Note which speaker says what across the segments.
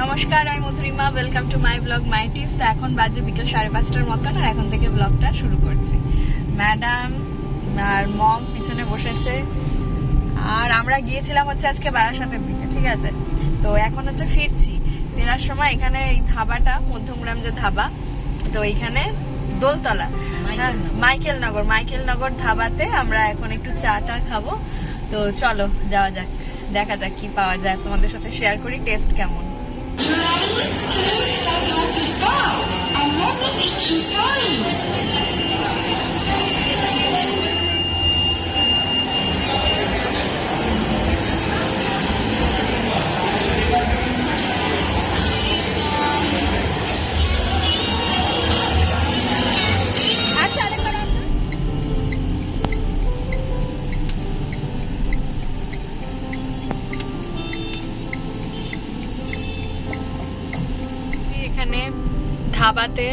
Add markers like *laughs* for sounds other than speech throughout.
Speaker 1: নমস্কার আমি Madhurima. Welcome to my blog my tips তো এখন বাজে বিকেল সাড়ে পাঁচটার মতন আর এখন থেকে ব্লগটা শুরু করছি। ম্যাডাম আর মম পিছনে বসেছে। আর আমরা গিয়েছিলাম হচ্ছে আজকে বারাসাতের দিকে ঠিক আছে? তো এখন হচ্ছে ফিরছি। ফেরার সময় এখানে এই ধাবাটা মধ্যমগ্রাম যে ধাবা তো এইখানে দোলতলা হ্যাঁ, মাইকেল নগর। মাইকেল নগর। ধাবাতে আমরা এখন একটু চা টা খাব। তো চলো যাওয়া যাক। দেখা যাক কি পাওয়া যায়। তোমাদের সাথে শেয়ার করি টেস্ট কেমন? এখানে ধাবাতে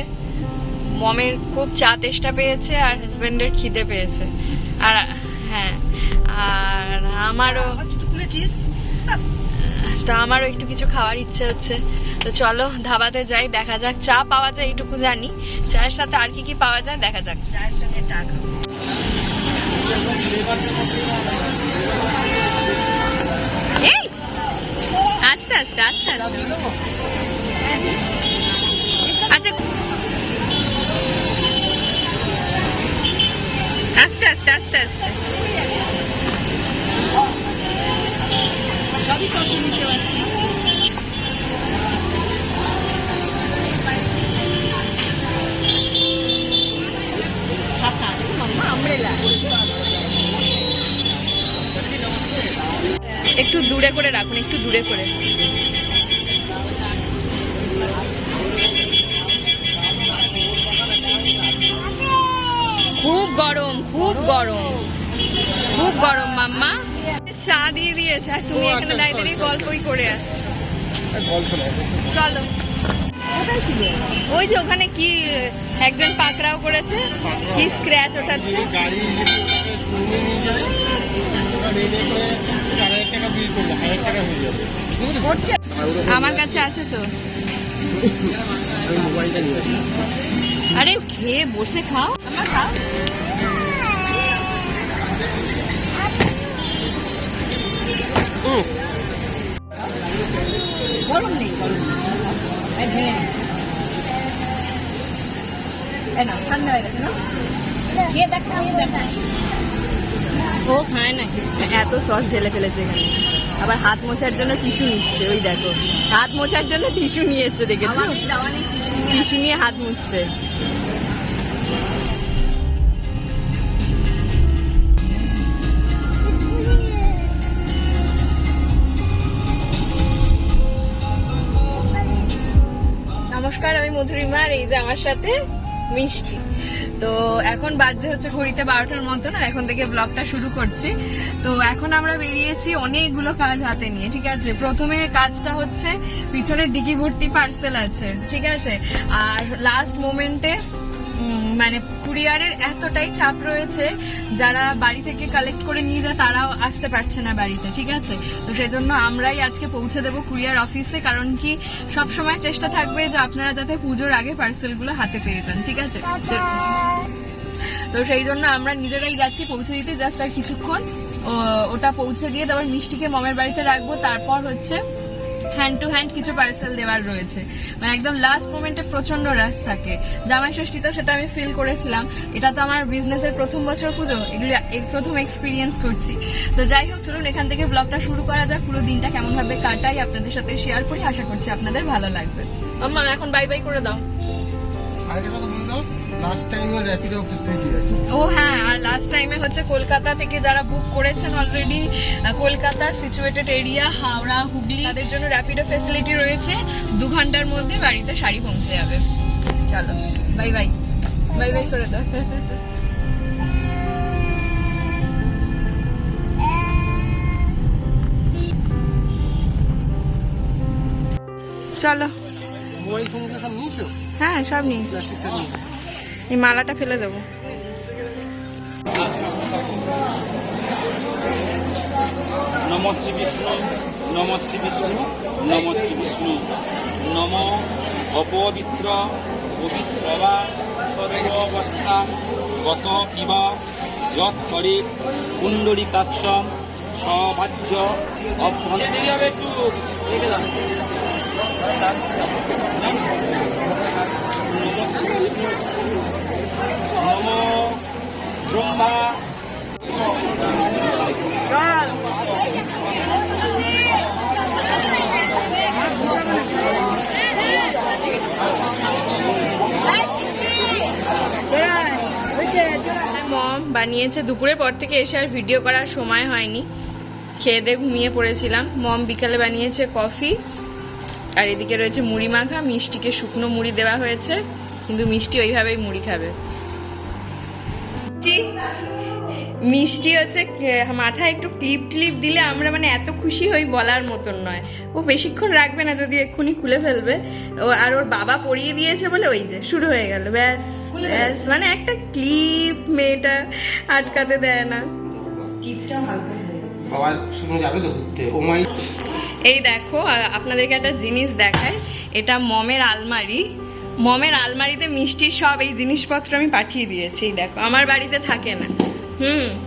Speaker 1: মমের খুব চা তেষ্টা পেয়েছে আর হাজবেন্ডের খিদে পেয়েছে। আর হ্যাঁ আর আমারও তো আমারও একটু কিছু খাওয়ার ইচ্ছে হচ্ছে। তো চলো ধাবাতে যাই দেখা যাক চা পাওয়া যায় এইটুকু জানি। চায়ের সাথে আর কি কি পাওয়া যায় দেখা যাক।
Speaker 2: চায়ের সঙ্গে টাকা
Speaker 1: এই! আস্তে আস্তে আস্তে আস্তে। আচ্ছা আস্তে আস্তে আস্তে আস্তে। একটু দূরে করে রাখুন একটু দূরে করে খুব গরম খুব গরম খুব গরম মাম্মা। চা দিয়ে দিয়েছে আর তুমি এখানে
Speaker 3: আচ্ছা,
Speaker 1: দাঁড়িয়ে দাঁড়িয়ে গল্পই করে আছো। চলো। ওই যে ওখানে কি একজন পাকড়াও করেছে কি স্ক্র্যাচ ওঠাচ্ছে?
Speaker 3: হয়ে?
Speaker 1: আমার কাছে আছে তো। আরে খেয়ে বসে খাও
Speaker 2: আমার খাও। গরম নেই গরম নেই এই ভেঙে দিচ্ছি। এই নাও, ঠান্ডা হয়ে গেছে না খেয়ে দেখো খেয়ে দেখো
Speaker 1: ও খায় না। এত সস ঢেলে ফেলেছে এখানে। আবার হাত মোছার জন্য টিস্যু নিচ্ছে ওই দেখো। হাত মোছার জন্য টিস্যু নিয়েছে দেখেছ? টিস্যু নিয়ে হাত মুছছে। নমস্কার, আমি মধুরিমা এই যে আমার সাথে মিষ্টি। তো এখন বাজে হচ্ছে ঘড়িতে বারোটার মতন আর এখন থেকে ব্লগটা শুরু করছি। তো এখন আমরা বেরিয়েছি অনেকগুলো কাজ হাতে নিয়ে, ঠিক আছে? প্রথমে কাজটা হচ্ছে পিছনে ডিগি ভর্তি পার্সেল আছে, ঠিক আছে? আর লাস্ট মোমেন্টে মানে কুরিয়ারের এতটাই চাপ রয়েছে যারা বাড়ি থেকে কালেক্ট করে নিয়ে যায় তারাও আসতে পারছে না বাড়িতে ঠিক আছে? তো সেজন্য আমরাই আজকে পৌঁছে দেবো কুরিয়ার অফিসে কারণ কি সব সময় চেষ্টা থাকবে যে আপনারা যাতে পুজোর আগে পার্সেলগুলো হাতে পেয়ে যান ঠিক আছে? তো- সেই জন্য আমরা নিজেরাই যাচ্ছি পৌঁছে দিতে জাস্ট আর কিছুক্ষণ। ওটা পৌঁছে দিয়ে তারপর মিষ্টিকে মমের বাড়িতে রাখব তারপর হচ্ছে হ্যান্ড টু হ্যান্ড কিছু পার্সেল দেওয়ার রয়েছে। মানে একদম লাস্ট মোমেন্টে প্রচণ্ড রাশ থাকে। জামাই ষষ্ঠীতেও সেটা আমি ফিল করেছিলাম। এটা তো আমার বিজনেসের প্রথম বছর পুজো। এগুলি প্রথম এক্সপিরিয়েন্স করছি। তো যাই হোক, চলুন এখান থেকে ব্লগটা শুরু করা যাক। পুরো দিনটা কেমন ভাবে কাটাই আপনাদের সাথে শেয়ার করি। আশা করছি আপনাদের ভালো লাগবে। আম্মা, এখন বাই বাই করে দাও।
Speaker 3: লাস্ট টাইমে র্যাপিডো আছে।
Speaker 1: ও হ্যাঁ আর লাস্ট টাইমে হচ্ছে কলকাতা থেকে যারা বুক করেছেন already Kolkata situated area Howrah Hooghly তাদের জন্য র্যাপিডো ফেসিলিটি রয়েছে। দু ঘণ্টার মধ্যে বাড়িতে শাড়ি পৌঁছে যাবে। চলো বাই বাই বাই বাই করে দাও। চলো। হ্যাঁ সব নিয়েছি। এই মালাটা ফেলে দেবো।
Speaker 4: নম শ্রী বিষ্ণু নম শ্রী বিষ্ণু নম শ্রী বিষ্ণু। নম অপবিত্র পবিত্র বা সর্বাবস্থা গত পিব যৎ করে কুণ্ডলিকাক্ষম সবাহ্য অভ্যন্ত দেরি হবে একটু রেখে দাও নম ব্রহ্মা
Speaker 1: মম বানিয়েছে দুপুরের পর থেকে এসে আর ভিডিও করার সময় হয়নি। খেয়ে দিয়ে ঘুমিয়ে পড়েছিলাম। মম বিকালে বানিয়েছে কফি আর এদিকে রয়েছে মুড়ি মাখা। মিষ্টিকে শুকনো মুড়ি দেওয়া হয়েছে। কিন্তু মিষ্টি ওইভাবেই মুড়ি খাবে। মিষ্টি? মিষ্টি হচ্ছে মাথায় একটু ক্লিপ টিলিপ দিলে আমরা মানে এত খুশি হই বলার মতন নয়। ও বেশিক্ষণ রাখবে না যদি এক্ষুনি খুলে ফেলবে। ও আর ওর বাবা পরিয়ে দিয়েছে বলে ওই যে শুরু হয়ে গেল ব্যাস ব্যাস। মানে একটা ক্লিপ মেয়েটা আটকাতে দেয় না।
Speaker 3: বাবা শুনে যাবে তো ঘুরতে? ও মাই
Speaker 1: এই দেখো আপনাদেরকে একটা জিনিস দেখায় এটা মমের আলমারি। মমের আলমারিতে মিষ্টির সব এই জিনিসপত্র আমি পাঠিয়ে দিয়েছি, দেখো। আমার বাড়িতে থাকে না। হুম।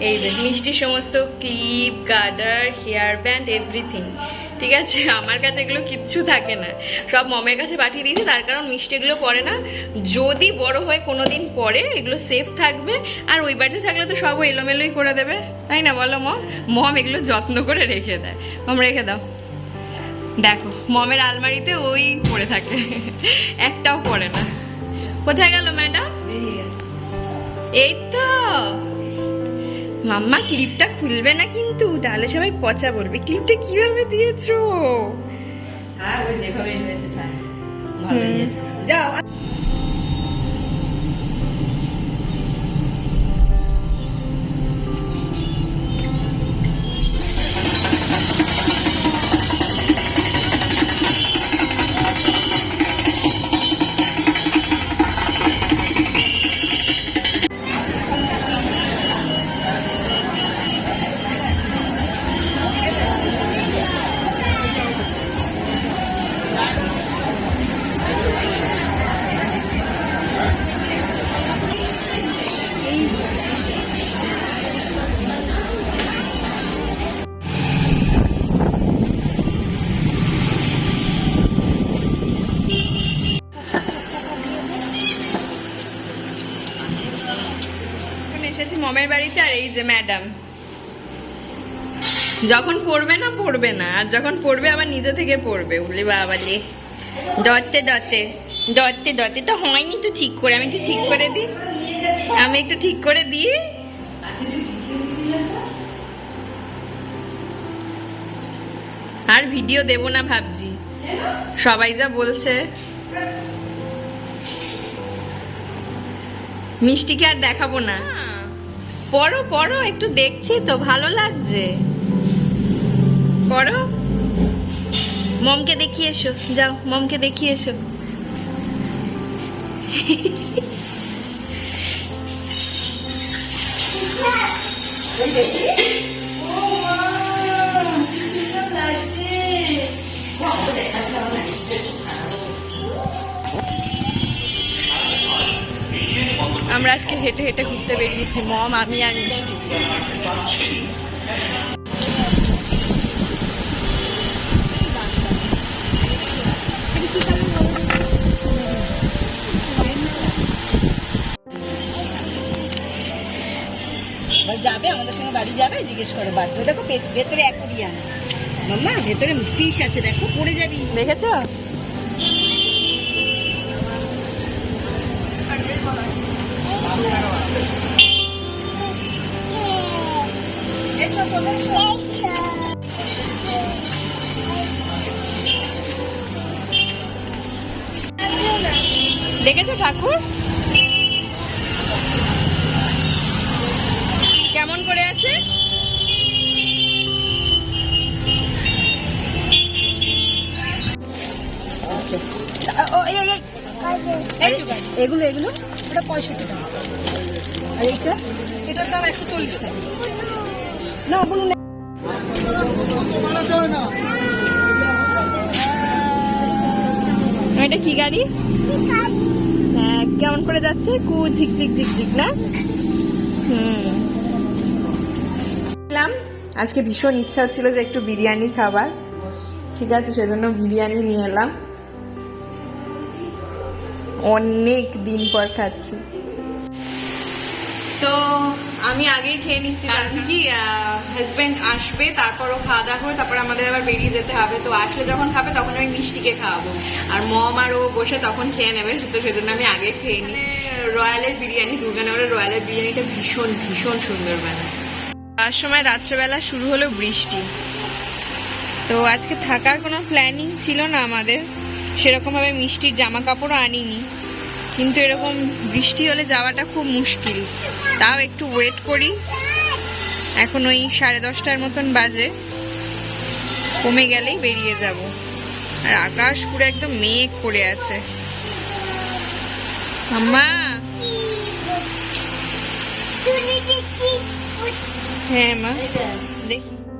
Speaker 1: এই যে মিষ্টির সমস্ত clip, garter, hair band, everything. ঠিক আছে? আমার কাছে এগুলো কিচ্ছু থাকে না। সব মমের কাছে পাঠিয়ে দিয়েছি, তার কারণ মিষ্টি এগুলো পরে না। যদি বড় হয়ে কোনো দিন পরে, এগুলো সেফ থাকবে। আর ওই বাড়িতে থাকলে তো সব এলোমেলোই করে দেবে। তাই না বলো মম? মম এগুলো যত্ন করে রেখে দেয়। মম, রেখে দাও। দেখো মমের আলমারিতে ওই পড়ে থাকে। একটাও পড়ে না। কোথায় গেল ম্যাডাম? এই তো। মাম্মা ক্লিপটা খুলবে না কিন্তু? তাহলে সবাই পচা বলবে ক্লিপটা কীভাবে দিয়েছ?
Speaker 2: হ্যাঁ ওই যেভাবে হয়েছে তাই।
Speaker 1: হুম।
Speaker 2: যাও।
Speaker 1: মমের বাড়িতে আর এই যে ম্যাডাম। যখন পড়বে না পড়বে না। আর যখন পড়বে, আবার নিজে থেকে পড়বে। উলি বাবালে দত্তে দত্তে। দত্তে দত্তে। তো হয়নি তো ঠিক করে। আমি একটু ঠিক করে দিই। আমি একটু ঠিক করে দিই। আর ভিডিও দেব না ভাবছি। সবাই যা বলছে। মিষ্টিকে আর দেখাবো না। পড়ো পড়ো একটু দেখছি তো ভালো লাগছে। পড়ো। মমকে দেখিয়ে এসো যাও মমকে দেখিয়ে এসো। *laughs* *laughs* আমরা আজকে হেঁটে হেঁটে ঘুরতে বেরিয়েছি। মম আমি আর মিষ্টি।
Speaker 2: যাবে আমাদের সঙ্গে বাড়ি যাবে জিজ্ঞেস করে বাড়ি দেখো ভেতরে অ্যাকোরিয়াম। মাম্মা ভেতরে ফিশ আছে দেখো পড়ে যাবি।
Speaker 1: দেখেছ? ঠাকুর। কেমন করে আছে?
Speaker 2: ও, এই, এই, এই। এগুলো এগুলো? ওটা পঁয়ষট্টি টাকা। আর এইটা? এটার দাম একশো চল্লিশ টাকা। না ওগুলো নে-
Speaker 1: এটা কি গাড়ি? হ্যাঁ কেমন করে যাচ্ছে? কু ঝিক ঝিক ঝিক ঝিক না? হুম। আজকে ভীষণ ইচ্ছা হচ্ছিল যে একটু বিরিয়ানি খাবার। ঠিক আছে সেজন্য বিরিয়ানি নিয়ে এলাম। অনেক দিন পর খাচ্ছি। তো আমি আগেই খেয়ে নিচ্ছি। কারণ কি হাজবেন্ড আসবে তারপরও খাওয়া দাওয়া করে তারপর আমাদের আবার বেরিয়ে যেতে হবে। তো আসলে যখন খাবে তখন আমি মিষ্টিকে খাওয়াবো। আর মম আর ও বসে তখন খেয়ে নেবে তো সেজন্য আমি আগে খেয়ে নিই। রয়্যালের বিরিয়ানি দুর্গানগরের রয়্যালের বিরিয়ানিটা ভীষণ ভীষণ সুন্দর বানায়। তার সময় রাত্রেবেলা শুরু হলো বৃষ্টি। তো আজকে থাকার কোনো প্ল্যানিং ছিল না আমাদের। সেরকমভাবে মিষ্টির জামা কাপড়ও আনিনি। কিন্তু এরকম বৃষ্টি হলে যাওয়াটা খুব মুশকিল। তাও একটু ওয়েট করি। এখন ওই সাড়ে দশটার মতন বাজে। কমে গেলেই বেরিয়ে যাব। আর আকাশ পুরো একদম মেঘ করে আছে। আম্মা! হ্যাঁ মা। দেখি।